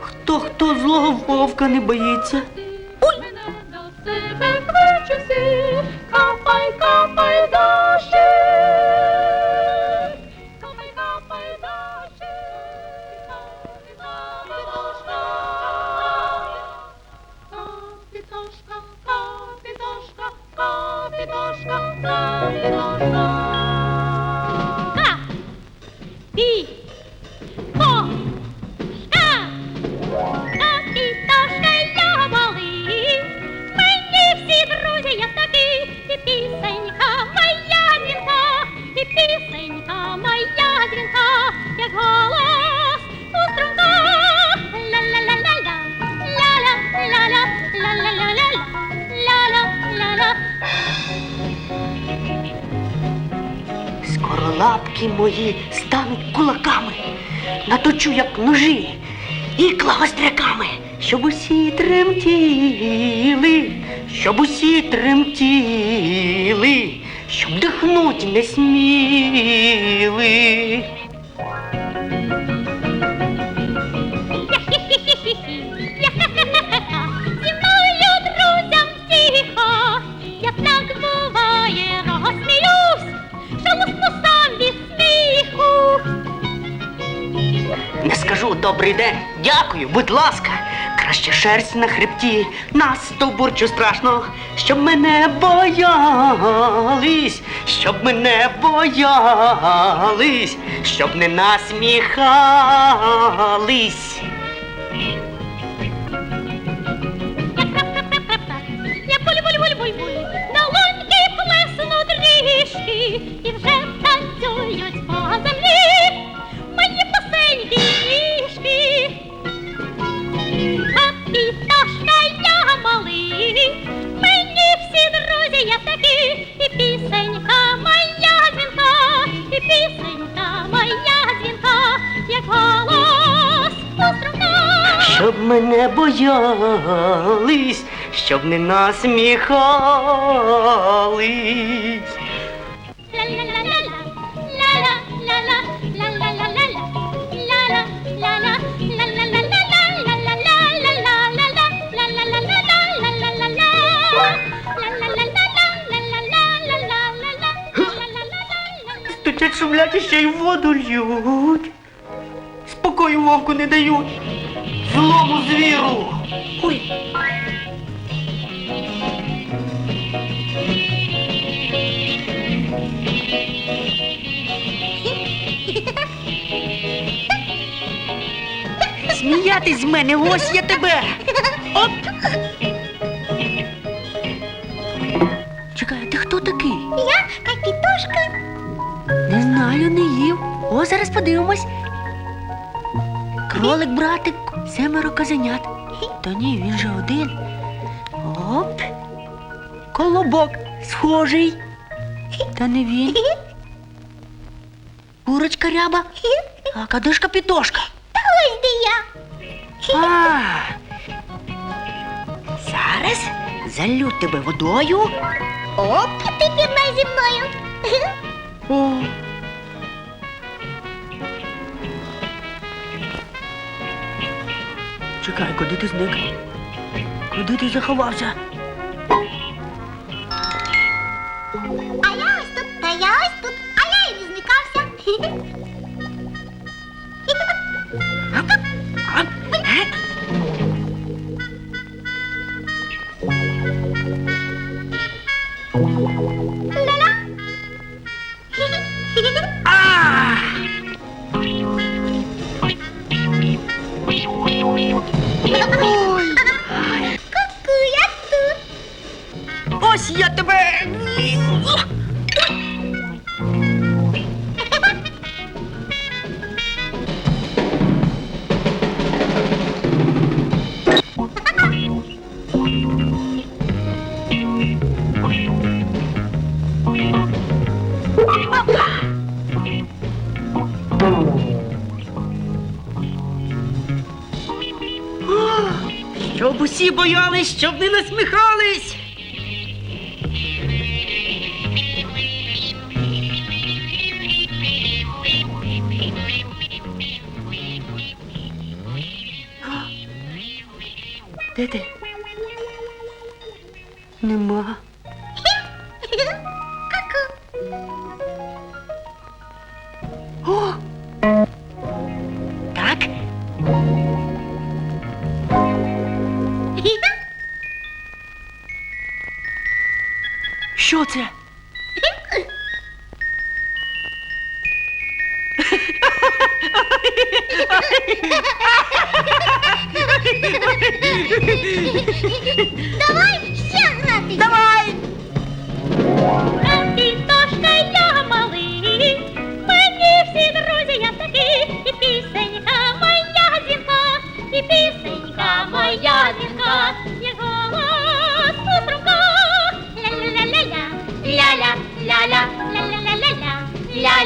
Хто хто злого вовка не боїться? Всі, капай, капай. Капітошка. Капітошка, капітошка, капітошка, лапки мої стануть кулаками, наточу, як ножі, ікла гостряками, щоб усі тремтіли, щоб усі тремтіли, щоб дихнуть не сміли. Добрий день, дякую, будь ласка. Краще шерсть на хребті, на стовбурчу страшно, щоб мене боялись, щоб мене боялись, щоб не насміхались. Я буль-буль-буль-буль-буль, долоньки плесну трішки, і вже мене боялись, щоб не насміхались. Стучать шумлять ще й воду льють. Спокою вовку не дають. Злому звіру. Ой. Сміятись з мене, ось я тебе. Оп. Чекай, а ти хто такий? Я капітошка. Не знаю, не їв. О, зараз подивимось. Кролик, братик, семеро козенят. Та ні, він же один. Оп. Колобок схожий. Та не він. Курочка ряба. А кадишка пітошка. Та ось де я. А. Зараз залю тебе водою. Оп, ти пірнай зі мною. О. Чекай, куди ти зник? Куди ти заховався? Усі боялись, щоб не насміхались. Де ти? Нема. Що це? Давай ще грати. Давай!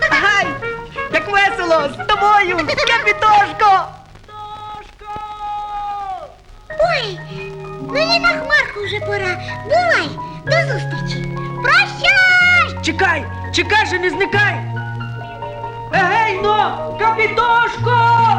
Дай-дай! Як весело з тобою, капітошко! Тошко! Ой, мені на хмарку вже пора. Бувай, до зустрічі. Прощай! Чекай, чекай же, не зникай! Егей, но, капітошко!